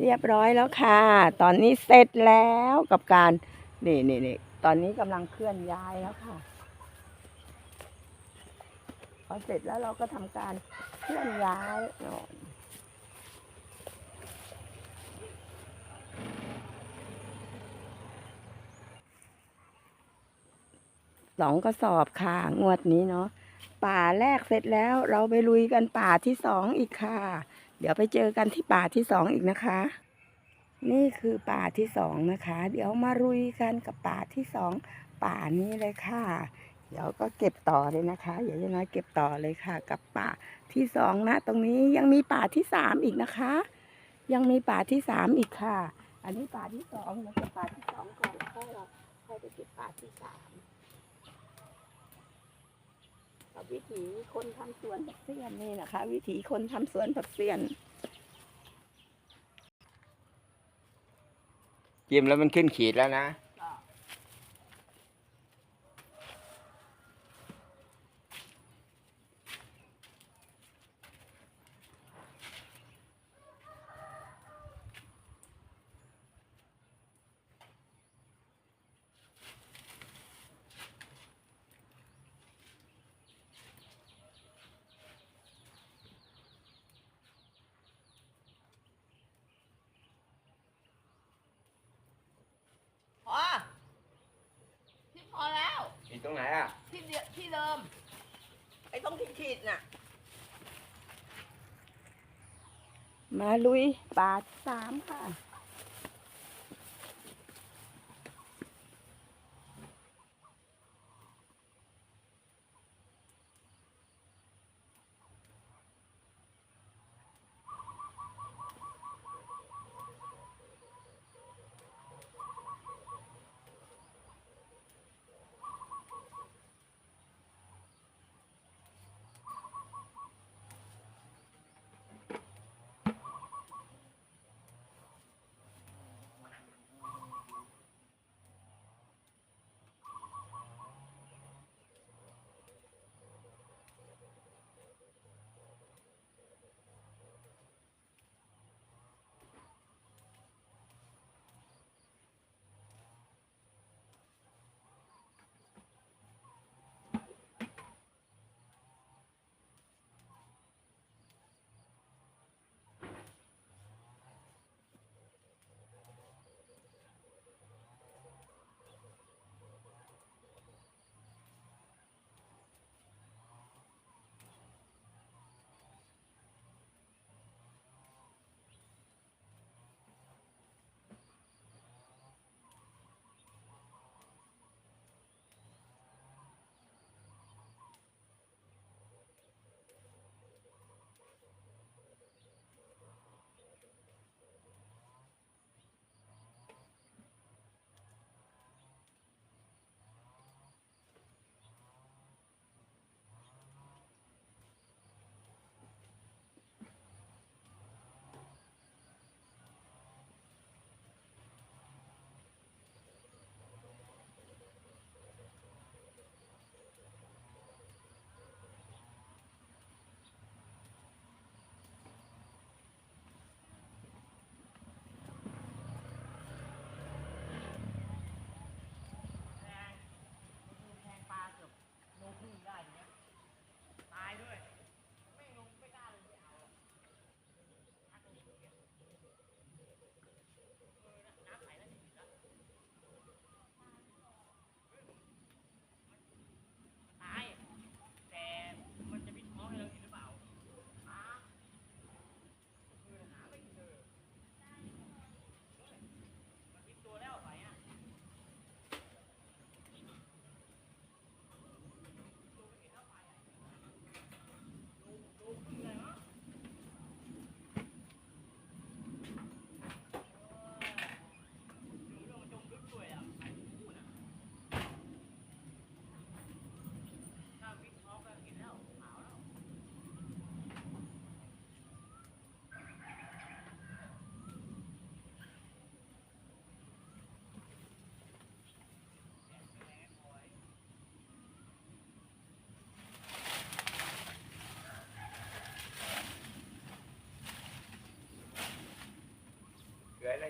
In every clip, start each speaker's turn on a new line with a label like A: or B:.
A: เรียบร้อยแล้วค่ะ ตอนนี้เสร็จแล้วกับการ นี่นี่นี่ตอนนี้กำลังเคลื่อนย้ายแล้วค่ะ พอเสร็จแล้วเราก็ทำการเคลื่อนย้ายโน่นสองกระสอบค่ะ งวดนี้เนาะป่าแรกเสร็จแล้วเราไปลุยกันป่าที่สองอีกค่ะ ดี๋ยวไปเจอกันที่ป่าที่สองอีกนะคะ นี่คือป่าที่สองนะคะ เดี๋ยวมาลุยกันกับป่าที่สองป่านี้เลยค่ะ เดี๋ยวก็เก็บต่อเลยนะคะเดี๋ยวจะน้อยเก็บต่อเลยค่ะ กับป่าที่สองนะ ตรงนี้ยังมีป่าที่สามอีกนะคะ ยังมีป่าที่สามอีกค่ะ อันนี้ป่าที่สองเราจะป่าที่สองก่อนแล้วก็เราค่อยไปเก็บป่าที่สามกับ วิถีคนทำสวนผักเสี้ยนนี่นะคะ วิถีคนทำสวนผักเสี้ยน
B: จิ้มแล้วมันขึ้นขีดแล้วนะ
C: พอพี่พอแล้ว
B: ขีดต รงไหนอะ
C: ที่เดียที่เดิม ไอ้ตรงที่ขีดน่ะ
A: มาลุยป่าที่สามค่ะ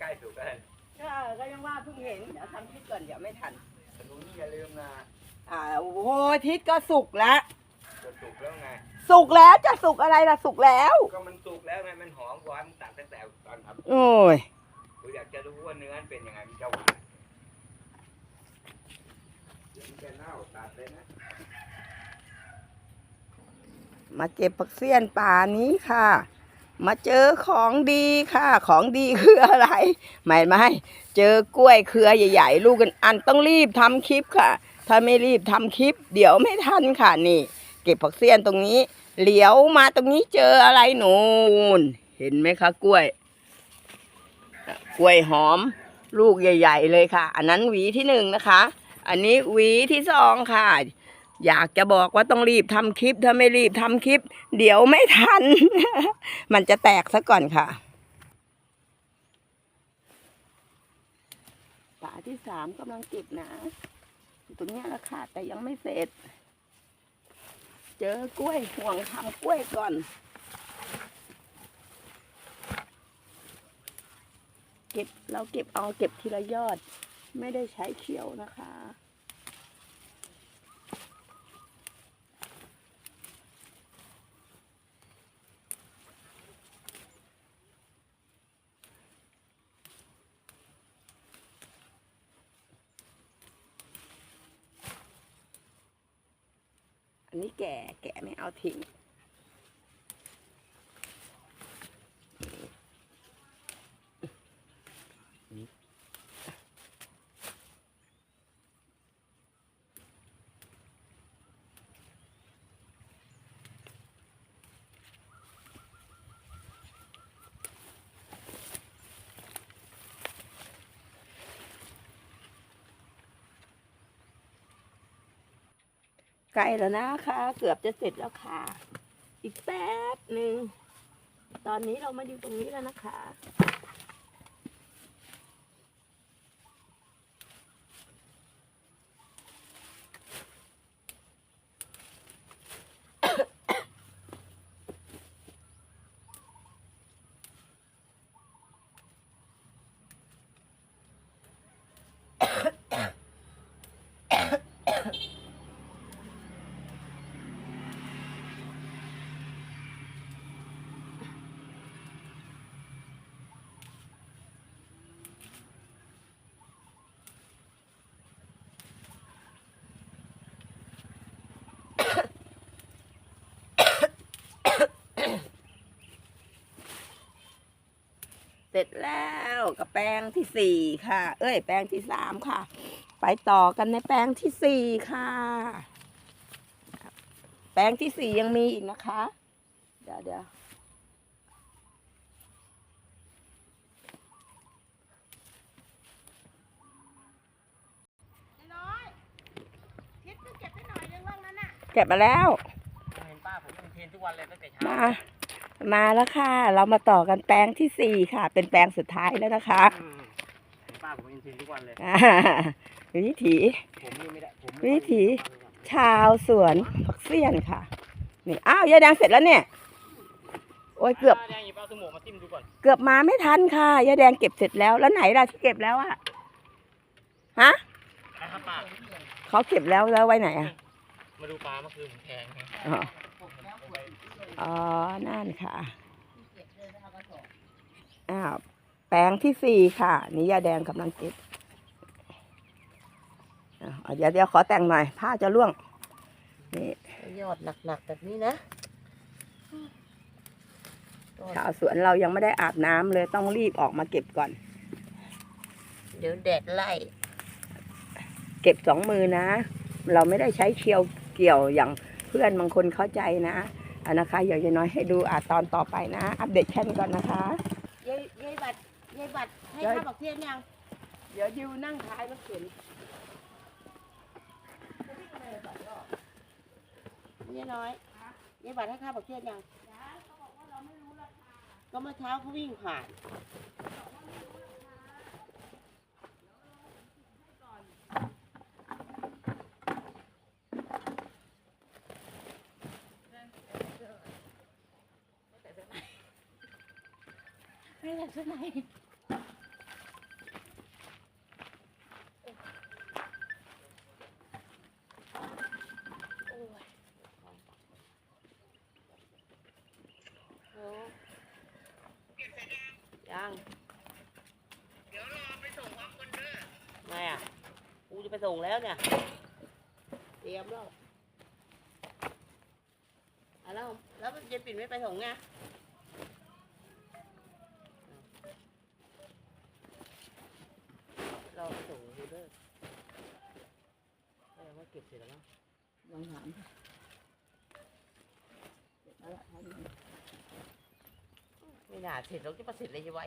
B: ใกล้สุกแล้ว
A: ก็ก็ยังว่าเพิ่งเห็นเดี๋ยวทำคลิปก่อนเดี๋ยวไม่ทัน
B: ขนุนอย่าลืมนะ
A: อ่าโอ้โหทิศก็สุกแล้ว
B: จะสุกแล้วไง
A: สุกแล้วจะสุกอะไรล่ะสุกแล้ว
B: ก็มันสุกแล้วไงมันหอมหวานตัดตั้งแต่ตอนทำ
A: โอ้ย
B: กูอยากจะรู้ว่าเนื้อมันเป็นยังไงมันจะหวานเดี๋ยวมันจะเน่าตัดเลยนะ
A: มาเก็บผักเสี้ยนป่านี้ค่ะ มาเจอของดีค่ะ ของดีคืออะไร ไม่ไม่เจอกล้วยเครือใหญ่ๆ ลูกกันอันต้องรีบทำคลิปค่ะ ถ้าไม่รีบทำคลิป เดี๋ยวไม่ทันค่ะนี่ เก็บผักเสี้ยนตรงนี้ เหลียวมาตรงนี้เจออะไรหนูนเห็นไหมคะกล้วย กล้วยหอม ลูกใหญ่ ๆ เลยค่ะ อันนั้นหวีที่หนึ่งนะคะ อันนี้หวีที่สองค่ะ อยากจะบอกว่าต้องรีบทำคลิป ถ้าไม่รีบทำคลิป เดี๋ยวไม่ทัน มันจะแตกซะก่อนค่ะฝาที่สามกำลังเก็บนะตรงนี้แหละค่ะ แต่ยังไม่เสร็จ เจอกล้วยห่วงทำกล้วยก่อน เก็บเราเก็บเอาเก็บทีละยอด ไม่ได้ใช้เขียวนะคะ อันนี้แก่แก่ไม่เอาทิ้ง ใกล้แล้วนะคะ เกือบจะเสร็จแล้วค่ะ อีกแป๊บหนึ่ง ตอนนี้เรามาอยู่ตรงนี้แล้วนะคะ เส ร็จแล้วกับแปลงที่สี่ค่ะ เอ้ย แปลงที่สามค่ะ ไปต่อกันในแปลงที่สี่ค่ะ แปลงที่สี่ยังมีอีกนะคะ เดี๋ยวเดี๋ยว
C: น้อยทิศก็เก็บไปหน่อยนึงว่างนั้นน่ะ
A: เก็บมาแล้ว
B: เห็นป้าผมยังเทนทุกวันเลยตั้งแต่เช้า
A: มา มาแล้วค่ะ เรามาต่อกันแปลงที่สี่ค่ะ เป็นแปลงสุดท้ายแล้วนะคะ
B: เห็นป้าผมยังเทนทุกวันเลย
A: อ่าวิถี
B: ผมนี่ไม่ได้ผม
A: วิถีชาวสวนผักเสี้ยนค่ะ นี่อ้าวยายแดงเสร็จแล้วเนี่ย โอ้ยเกือบ
B: แดงหยิบเอาสมองมาจิ้มดูก่อน
A: เกือบมาไม่ทันค่ะยายแดงเก็บเสร็จแล้วแล้วไหนล่ะที่เก็บแล้วอะฮะ
B: นะครับป้า
A: เขาเก็บแล้วแล้วไว้ไหนอะ
B: มาดูปลาเมื่อคืนผมแทงไง
A: อ๋อ อ๋อ นั่นค่ะ อ้าว แปลงที่สี่ค่ะ นี่ยาแดงกำลังเก็บอะเอาเดี๋ยวเดี๋ยวขอแต่งหน่อย ผ้าจะร่วง นี่
C: ยอดหนักๆแบบนี้นะ
A: ชาวสวนเรายังไม่ได้อาบน้ำเลยต้องรีบออกมาเก็บก่อน
C: เดี๋ยวแดดไล่
A: เก็บสองมือนะ เราไม่ได้ใช้เคียวเกี่ยวอย่างเพื่อนบางคนเข้าใจนะอั นนะคะอยากจะน้อยให้ดูอาตอนต่อไปนะ อัปเดตแค่นี้ก่อนนะคะ
C: ยายยายบัตรยายบัตรให้
A: ยาย
C: ข้าวบอกเทียนยัง
A: เดี๋ยวดิวนั่งท้ายรถเข็น
C: ยายน้อยยายบัตรให้ข้าวบอกเทียนยังก็เมื่อเช้าเขาวิ่งผ่าน ไม่ใส่เสื้ในโอ้ยโอ้ยงยังเดี๋ยวรอไปส่งพร้อมกันเด้อไงอะ กูจะไปส่งแล้วเนี่ย เตรียมแล้วแล้วแล้วยายปิ่นไม่ไปส่งไง ก็บเสร็จแล้วมั้ง
A: ลองถามเสร็จแล้วล่ะท่านนี้
C: ไม่น่าเสร็จเราจะประเสร็จเลยยังไว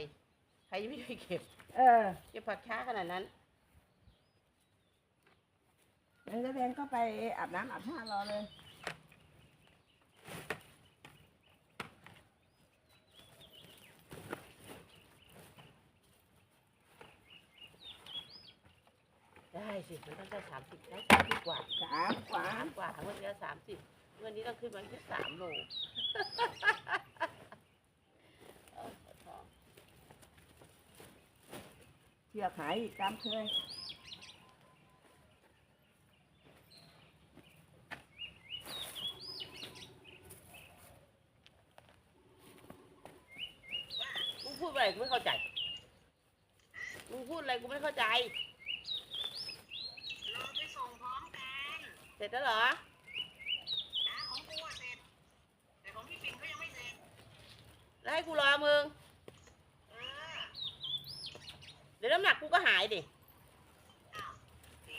C: ใครยังไม่ได้เก็บ
A: เออ
C: เก็บผักช้าขนาดนั้น
A: งั้นก็เรียนก็ไปอาบน้ำอาบท่ารอเลย
C: สิมันต้องได้สามสิบได้สามสิบกว่า
A: สามขวา
C: สามกว่าเมื่อกี้สามสิบเมื่อนี้ต้องขึ้นมาแค่สามโลเออขอ
A: เชือกหายอีกตามเคย
C: มึงพูดอะไรกูไม่เข้าใจมึงพูดอะไรกูไม่เข้าใจ
D: เราไปส่งพร้อมกัน
C: เสร็จแล้วเหรอ
D: นะของกูอะเสร็จ แต่ของพี่ปิ่นก็ยังไม่เสร็จ
C: แล้วให้กูรอมึง
D: เออ
C: เดี๋ยวน้ำหนักกูก็หายดิ
D: อ้าวสิ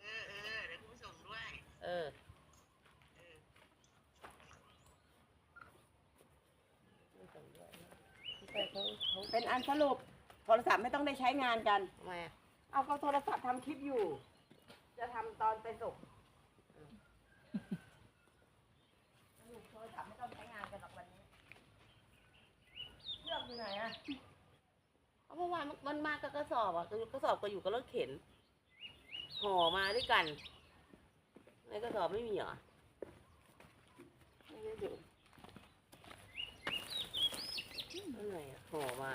D: เออเออเดี๋ยวกูไปส่งด้วย
C: เออ
D: เออ
C: ไม่ส่งด้วยไม่ใช่เขาเขา
A: เป็นอันสรุปโทรศัพท์ไม่ต้องได้ใช้งานกัน
C: ทำไมอะ
A: เอาก็โทรศัพท์ทำคลิปอยู่ จะทำตอนไปส่งสรุปโทรศัพท์ไม่ต้องใช้งานกันหรอกวันนี้เลือกอยู่ไหนอะ
C: เอาเมื่อวานมันมากับกระสอบอะกระสอบก็อยู่กับรถเข็นห่อมาด้วยกันในกระสอบไม่มีเหรอ
A: ไม่ได้ดู
C: อะไรอะห่อมา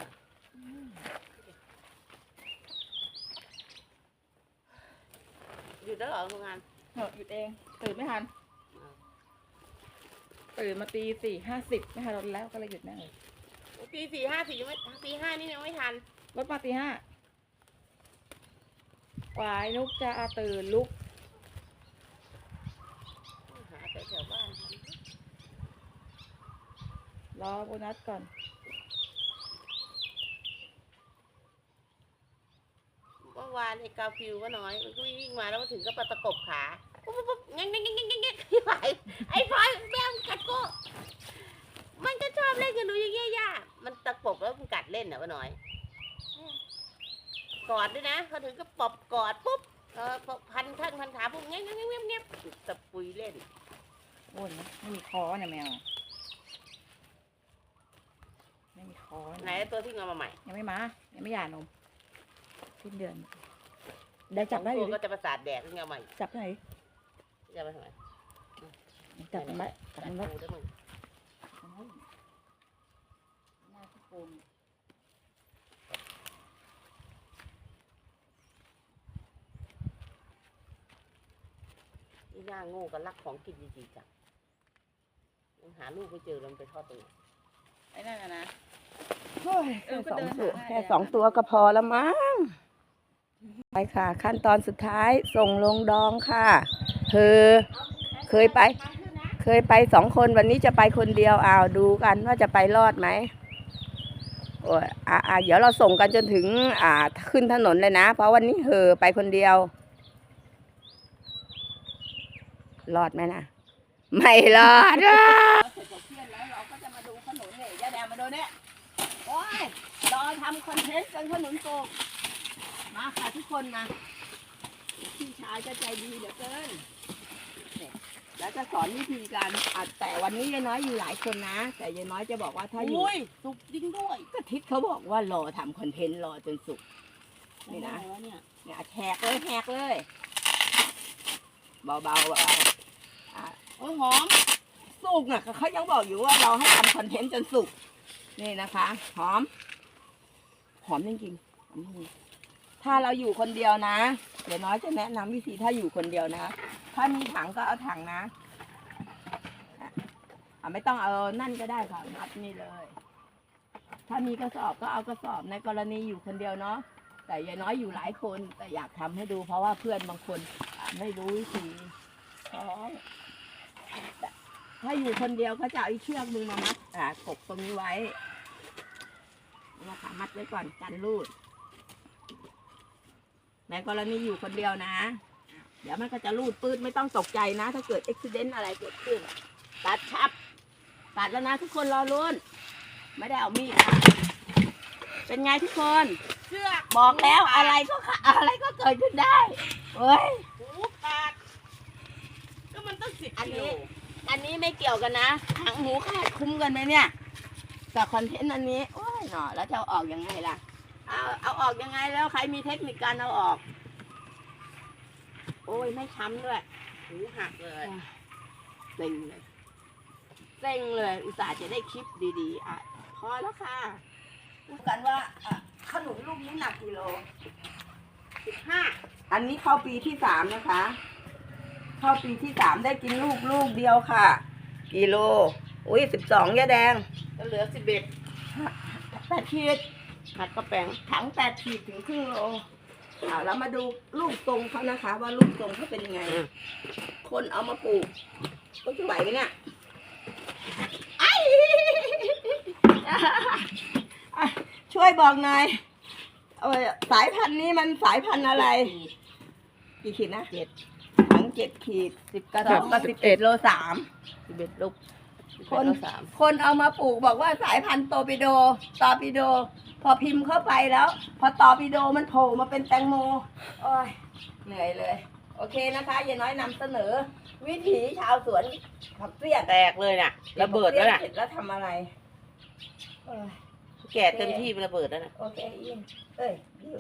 C: หยุดแล้วเหรอทำงาน
E: เหอะหยุดเองตื่นไม่ทันตื่นมาตีสี่ห้าสิบไม่ทันรถแล้วก็เลยหยุดนั่งเลย
C: ตีสี่ห้าสี่ยังไม่ตีห้านี่ยังไม่ทัน
E: รถมาตีห้ากว่าไอ้นุกจะตื่นลุก
C: หาแต่แถวบ้าน
E: รอโบนัสก่อน
C: เมื่ อวานไอ้กาฟิวก็น้อยมันก็วิ่งมาแล้วมาถึงก็ปะตะกบขาปุ๊บปุ๊บปุ๊บงั้งงั้งงั้งงั้งงั้งไอ้ไฟไอ้ไฟแมวกัดกูมันก็ชอบเล่นกับหนูอย่างเงี้ยย่ามันตะปบแล้วมันกัดเล่นเหรอวะน้อย กอดด้วยนะเขาถึงก็ปอบกอดปุ๊บเออพันท่านพันขาปุ๊บเงี้ยเงี้ยเงี้ยเงี้ยตะปุยเล่น
E: โอ้ยไม่มีคอเนี่ยแมว ไม่มีคอ
C: ไหนตัวที่งอามาใหม่
E: ยังไม่มา ยังไม่หย่านมสิ้นเดือน ได้จับได้อ
C: ตั
E: ยู่
C: ว
E: ดิ
C: ก็จะประสาทแดกที่งเอาใหม่
E: จับได้ไหน
C: จะมาทำไม
E: จับมันไว้จับ
C: กัด
E: มันไว้
C: กูด้วยมึง
E: หน้าที่โกง
C: นี่ย่าโง่กับรักของกินจริงๆจังยังหาลูกไม่เจอแล้วมันไปทอดตรงไหน
E: ไอ้นั่นน่ะนะ
A: โอ้ย
E: เอ
A: แค่
E: อก็
A: สอง
E: เดิน
A: ตัว
E: หาได้
A: แค่
E: อะ
A: สองตัวก็พอแล้วมั้ง ไปค่ะ ขั้นตอนสุดท้ายส่งลงดองค่ะเธอเคยไป เคยไปสองคนวันนี้จะไปคนเดียวอ้าวดูกันว่าจะไปรอดไหมโอ้ยอ่าอ่าเดี๋ยวเราส่งกันจนถึง อ่า ขึ้นถนนเลยนะ เพราะวันนี้เหอไปคนเดียว รอดไหมนะไม่รอดอะเสร็จจากเที่ยงแล้วเราก็จะมาดูขนุนเนี่ยยาแดงมาดูเนี่ยโอ้ยรอทำคอนเทนต์กันขนุนโกก มาค่ะทุกคนมาพี่ชายก็ใจดีเหลือเกินเนี่ยแล้วจะสอนวิธีการอัดแต่วันนี้ยายน้อยอยู่หลายคนนะ แต่ยายน้อยจะบอกว่าถ้าอยู่
C: อุ้ยสุกจริงด้วย
A: ก็ทิศเขาบอกว่ารอทำคอนเทนต์รอจนสุก นี่นะ
C: อะไรวเนี่ย
A: เนี่ยแหกเลยแหกเลย เบาๆเบาๆอะ
C: โอ้ยหอม
A: สุกอะเขายังบอกอยู่ว่าเราให้ทำคอนเทนต์จนสุก นี่นะคะ หอม หอมจริงๆหอมจริงๆ ถ้าเราอยู่คนเดียวนะ เดี๋ยวน้อยจะแนะนำวิธีถ้าอยู่คนเดียวนะ ถ้ามีถังก็เอาถังนะอะไม่ต้องเอานั่นก็ได้ค่ะมัดนี่เลย ถ้ามีกระสอบก็เอากระสอบในกรณีอยู่คนเดียวเนาะ แต่ยายน้อยอยู่หลายคนแต่อยากทำให้ดู เพราะว่าเพื่อนบางคนไม่รู้วิธีคล้องถ้าอยู่คนเดียวก็จะเอาเชือกมือมามัดอ่ากบตรงนี้ไว้นะคะมัดไว้ก่อนกันรูด ในกรณีอยู่คนเดียวนะ เดี๋ยวมันก็จะรูดปื้ดไม่ต้องตกใจนะ ถ้าเกิดอุบิเหตุอะไรเกิดขึ้น ตัดชับ ตัดแล้วนะทุกคนรอรุ้น ไม่ได้เอามีดนะเป็นไงทุกคน
C: เชือก
A: บอกแล้วอะไรก็ขาอะไรก็เกิดขึ้นได้เฮ้ย
C: หูขาดก็มันต้องสิบ
A: อัน
C: กิโล
A: นี้ อันนี้ไม่เกี่ยวกันนะหางหมูขาดคุ้มกันไหมเนี่ย กับคอนเทนต์อันนี้ โอ้ยหนอแล้วจะเอาออกยังไงล่ะ เอาเอาออกยังไงแล้วใครมีเทคนิคการเอาออก โอ้ยไม่ช้ำด้วย
C: หูหักเลย
A: เซ็งเลยเซ็งเลย อุตส่าห์จะได้คลิปดีๆอะพอแล้วค่ะดูกันว่าอะขนุนลูกนี้หนักกิโล
C: สิบห้า
A: อันนี้เข้าปีที่สามนะคะ เข้าปีที่สามได้กินลูกลูกเดียวค่ะ กิโล อุ้ยสิบสองยาแดง
C: ก็เหลือสิบเอ็ด
A: แปดขีด
C: ผัดกระแปง
A: ถังแปดขีดถึงครึ่งโลเอาแล้วมาดูลูกทรงเขานะคะ ว่าลูกทรงเขาเป็นยังไง คนเอามาปลูกก็จะไหวไหมเนี่ยไอ้อะช่วยบอกหน่อยเออสายพันธุ์นี้มันสายพันธุ์อะไร กี่ขีดนะเจ็ดถังเจ็ดขีดสิบกระสอบก็สิบเอ็ดโลสาม
C: สิบเอ็ดลูก
A: คน
C: สาม
A: คนเอามาปลูกบอกว่าสายพันธุ์โตปิโดตอปิโด พอพิมพ์เข้าไปแล้ว พอตอปิโดมันโผล่มาเป็นแตงโมโอ้ยเหนื่อยเลย โอเคนะคะยายน้อยนำเสนอ วิถีชาวสวนผักเสี้ยน
C: แตกเลยน่ะ ระเบิดแล้วน่ะ
A: เสร็จแล้วทำอะไรเอ้ย
C: แก่เต็มที่เป็นระเบิดแล้วน่ะ
A: โอเคอินเอ้ยดิว